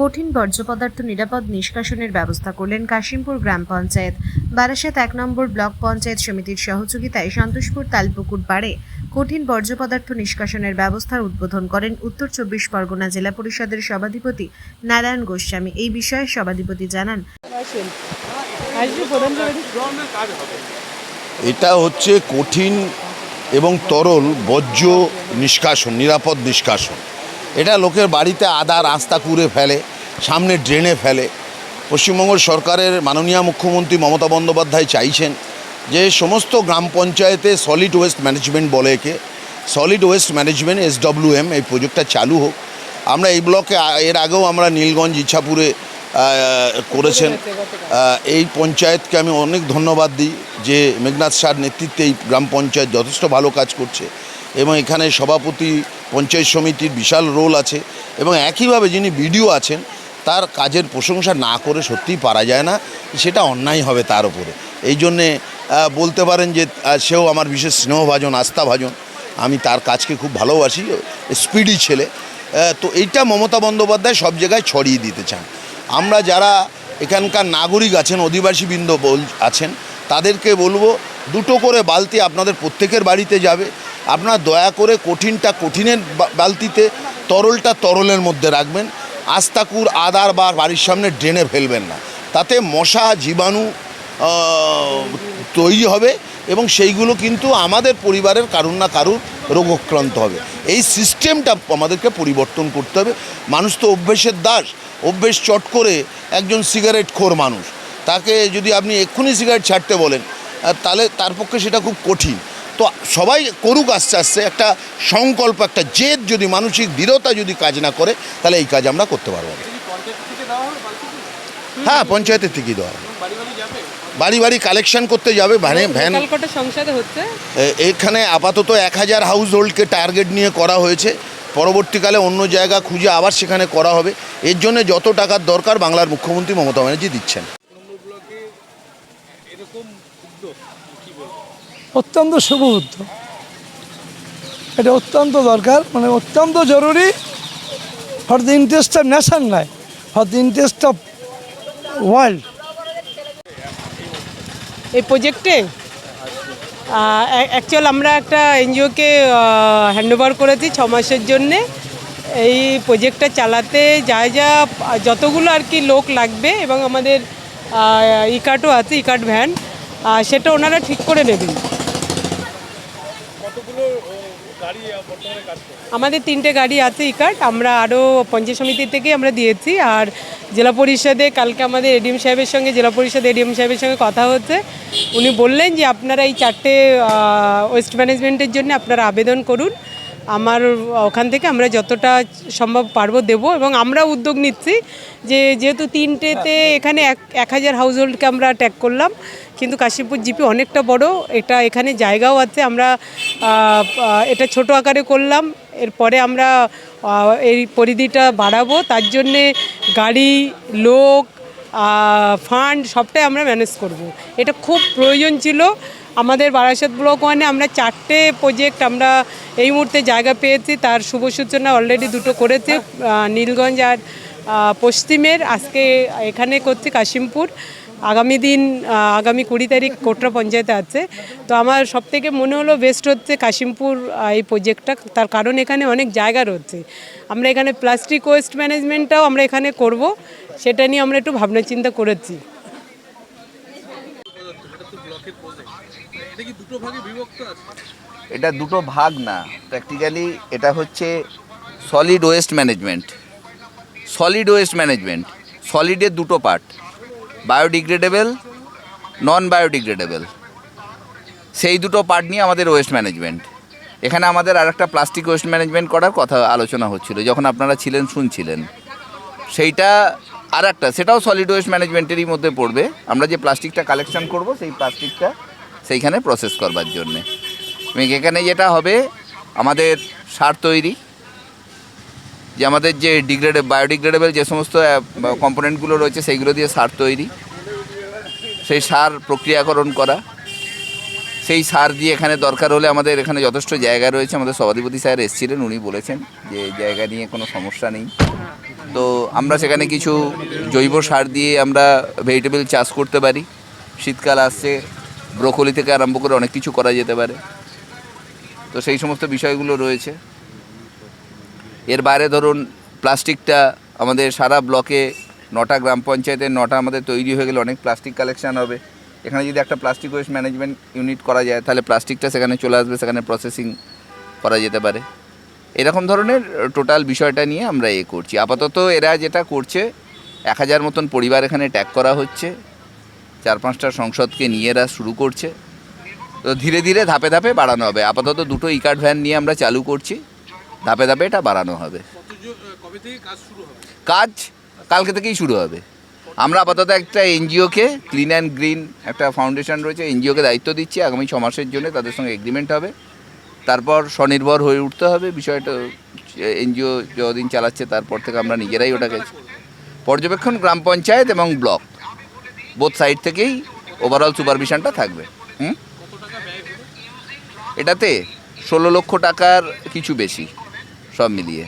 কঠিন বর্জ্য পদার্থ নিরাপদ নিষ্কাশনের ব্যবস্থা করলেন কাশিমপুর গ্রাম পঞ্চায়েত। বারাসাত এক নম্বর ব্লক পঞ্চায়েত সমিতির সহযোগিতায় সন্তোষপুর তালপুকুর পাড়ে কঠিন বর্জ্য পদার্থ নিষ্কাশনের ব্যবস্থার উদ্বোধন করেন উত্তর চব্বিশ পরগনা জেলা পরিষদের সভাধিপতি নারায়ণ গোস্বামী। এই বিষয়ে সভাধিপতি জানান এটা হচ্ছে কঠিন এবং তরল বর্জ্য নিষ্কাশন নিরাপদ নিষ্কাশন। এটা লোকের বাড়িতে আদা রাস্তা কুড়ে ফেলে, সামনে ড্রেনে ফেলে। পশ্চিমবঙ্গ সরকারের মাননীয় মুখ্যমন্ত্রী মমতা বন্দ্যোপাধ্যায় চাইছেন যে সমস্ত গ্রাম পঞ্চায়েতে সলিড ওয়েস্ট ম্যানেজমেন্ট বলে একে। সলিড ওয়েস্ট ম্যানেজমেন্ট এসডব্লিউএম এই প্রজেক্টটা চালু হোক। আমরা এই ব্লকে, এর আগেও আমরা নীলগঞ্জ ইচ্ছাপুরে করেছেন। এই পঞ্চায়েতকে আমি অনেক ধন্যবাদ দিই যে মেঘনাথ শাহর নেতৃত্বে এই গ্রাম পঞ্চায়েত যথেষ্ট ভালো কাজ করছে। এবং এখানে সভাপতি, পঞ্চায়েত সমিতির বিশাল রোল আছে এবং একইভাবে যিনি বিডিও আছেন, তার কাজের প্রশংসা না করে সত্যিই পারা যায় না, সেটা অন্যায় হবে তার উপরে। এই জন্যে বলতে পারেন যে সেও আমার বিশেষ স্নেহভাজন, আস্থাভাজন। আমি তার কাজকে খুব ভালোবাসি স্পিডি ছেলে। তো এইটা মমতা বন্দ্যোপাধ্যায় সব জায়গায় ছড়িয়ে দিতে চান। আমরা যারা এখানকার নাগরিক আছেন, অধিবাসীবৃন্দ বল, আছেন, তাদেরকে বলব, দুটো করে বালতি আপনাদের প্রত্যেকের বাড়িতে যাবে। আপনারা দয়া করে কঠিনটা কঠিনের বালতিতে তরলটা তরলের মধ্যে রাখবেন। আস্তাকুর আদার বা বাড়ির সামনে ড্রেনে ফেলবেন না। তাতে মশা, জীবাণু তৈরি হবে এবং সেইগুলো কিন্তু আমাদের পরিবারের কারুর না কারুর রোগক্রান্ত হবে। এই সিস্টেমটা আমাদেরকে পরিবর্তন করতে হবে। মানুষ তো অভ্যেসের দাস। অভ্যেস চট করে একজন সিগারেট খোর মানুষ। তাকে যদি আপনি এক্ষুনি সিগারেট ছাড়তে বলেন তাহলে তার পক্ষে সেটা খুব কঠিন। তো সবাই করুক আস্তে আস্তে একটা সংকল্প একটা জেদ যদি মানসিক দৃঢ়তা যদি কাজ না করে তাহলে এই কাজ আমরা করতে পারব না। হ্যাঁ পঞ্চায়েতের থেকেই দেওয়া বাড়ি বাড়ি কালেকশন করতে যাবে ভ্যানে ভ্যান। হচ্ছে? এ- এখানে আপাতত এক হাজার হাউস হোল্ডকে টার্গেট নিয়ে করা হয়েছে। পরবর্তীকালে অন্য জায়গা খুঁজে আবার সেখানে করা হবে। এর জন্য যত টাকার দরকার বাংলার মুখ্যমন্ত্রী মমতা ব্যানার্জি দিচ্ছেন। অত্যন্ত শুভ উদ্যোগ। এটা অত্যন্ত দরকার মানে অত্যন্ত জরুরি। For the interest of nation নয় for the interest of world এই প্রজেক্টে অ্যাকচুয়াল আমরা একটা এনজিওকে হ্যান্ডওভার করেছি ছ মাসের জন্যে। এই প্রজেক্টটা চালাতে যা যা, যতগুলো আর কি লোক লাগবে এবং আমাদের ইকার্টও আছে ইকার্ট ভ্যান সেটা ওনারা ঠিক করে নেবেন। আমাদের তিনটে গাড়ি আছে ইকার্ট আমরা আরও পঞ্চায়েত সমিতি থেকে আমরা দিয়েছি আর জেলা পরিষদে কালকে আমাদের এডিএম সাহেবের সঙ্গে জেলা পরিষদ এডিএম সাহেবের সঙ্গে কথা হচ্ছে। উনি বললেন যে আপনারা এই চারটে ওয়েস্ট ম্যানেজমেন্টের জন্য আপনারা আবেদন করুন। আমার ওখান থেকে আমরা যতটা সম্ভব পারব দেব এবং আমরা উদ্যোগ নিচ্ছি যে যেহেতু তিনটেতে এখানে এক এক হাজার হাউস হোল্ডকে আমরা ট্যাগ করলাম, কিন্তু কাশীপুর জিপি অনেকটা বড়, এটা এখানে জায়গাও আছে, আমরা এটা ছোট আকারে করলাম, এরপরে আমরা এই পরিধিটা বাড়াবো, তার জন্যে গাড়ি, লোক ফান্ড সবটাই আমরা ম্যানেজ করব। এটা খুব প্রয়োজন ছিল আমাদের বারাসাত ব্লক ওয়ানে আমরা চারটে প্রজেক্ট আমরা এই মুহূর্তে জায়গা পেয়েছি। তার শুভ সূচনা অলরেডি দুটো করেছি নীলগঞ্জ আর পশ্চিমের। আজকে এখানে করছি কাশিমপুর। আগামী দিন আগামী কুড়ি তারিখ কোটরা পঞ্চায়েতে আছে। তো আমার সব থেকে মনে হলো বেস্ট হচ্ছে কাশিমপুর এই প্রজেক্টটা তার কারণ এখানে অনেক জায়গা রয়েছে। আমরা এখানে প্লাস্টিক ওয়েস্ট ম্যানেজমেন্টটাও আমরা এখানে করব। সেটা নিয়ে আমরা একটু ভাবনা চিন্তা করেছি। এটা দুটো ভাগ না প্র্যাকটিক্যালি এটা হচ্ছে solid waste management solid waste management সলিডের দুটো পার্ট বায়োডিগ্রেডেবল নন বায়োডিগ্রেডেবল সেই দুটো পার্ট নিয়ে আমাদের ওয়েস্ট ম্যানেজমেন্ট এখানে আমাদের আর একটা প্লাস্টিক ওয়েস্ট ম্যানেজমেন্ট করার কথা আলোচনা হচ্ছিল, যখন আপনারা ছিলেন, শুনছিলেন। সেইটা আর একটা সেটাও সলিড ওয়েস্ট ম্যানেজমেন্টেরই মধ্যে পড়বে। আমরা যে প্লাস্টিকটা কালেকশন করব, সেই প্লাস্টিকটা সেইখানে প্রসেস করবার জন্যে। এখানে যেটা হবে, আমাদের সার তৈরি, যে আমাদের যে ডিগ্রেডে, বায়োডিগ্রেডেবল যে সমস্ত কম্পোনেন্টগুলো রয়েছে, সেইগুলো দিয়ে সার তৈরি। সেই সার প্রক্রিয়াকরণ করা। সেই সার দিয়ে এখানে দরকার হলে আমাদের এখানে যথেষ্ট জায়গা রয়েছে। আমাদের সভাধিপতি স্যার এসেছিলেন, উনি বলেছেন যে জায়গা নিয়ে কোনো সমস্যা নেই। তো আমরা সেখানে কিছু জৈব সার দিয়ে আমরা ভেজিটেবল চাষ করতে পারি। শীতকাল আসছে ব্রোকলি থেকে আরম্ভ করে অনেক কিছু করা যেতে পারে। তো সেই সমস্ত বিষয়গুলো রয়েছে। এর বাইরে ধরুন, প্লাস্টিকটা আমাদের সারা ব্লকে নটা গ্রাম পঞ্চায়েতের নটা আমাদের তৈরি হয়ে গেলে অনেক প্লাস্টিক কালেকশান হবে। এখানে যদি একটা প্লাস্টিক ওয়েস্ট ম্যানেজমেন্ট ইউনিট করা যায়, তাহলে প্লাস্টিকটা সেখানে চলে আসবে, সেখানে প্রসেসিং করা যেতে পারে। এরকম ধরনের টোটাল বিষয়টা নিয়ে আমরা এ করছি। আপাতত এরা যেটা করছে, এক হাজার মতন পরিবার এখানে ট্যাগ করা হচ্ছে। চার পাঁচটা সংসদকে নিয়ে এরা শুরু করছে। তো ধীরে ধীরে ধাপে ধাপে বাড়ানো হবে। আপাতত দুটো ই কার্ড ভ্যান নিয়ে আমরা চালু করছি। ধাপে ধাপে এটা বাড়ানো হবে। কাজ কালকে থেকেই শুরু হবে। আমরা আপাতত একটা এনজিওকে ক্লিন অ্যান্ড গ্রিন একটা ফাউন্ডেশন রয়েছে, এনজিওকে দায়িত্ব দিচ্ছি। আগামী ছ মাসের জন্য তাদের সঙ্গে এগ্রিমেন্ট হবে। তারপর স্বনির্ভর হয়ে উঠতে হবে। বিষয়টা এনজিও যতদিন চালাচ্ছে, তারপর থেকে আমরা নিজেরাই ওটাকে পর্যবেক্ষণ, গ্রাম পঞ্চায়েত এবং ব্লক। বোথ সাইড থেকেই ওভারঅল সুপারভিশনটা থাকবে। হুম? এটাতে ষোলো লক্ষ টাকার কিছু বেশি, সব মিলিয়ে।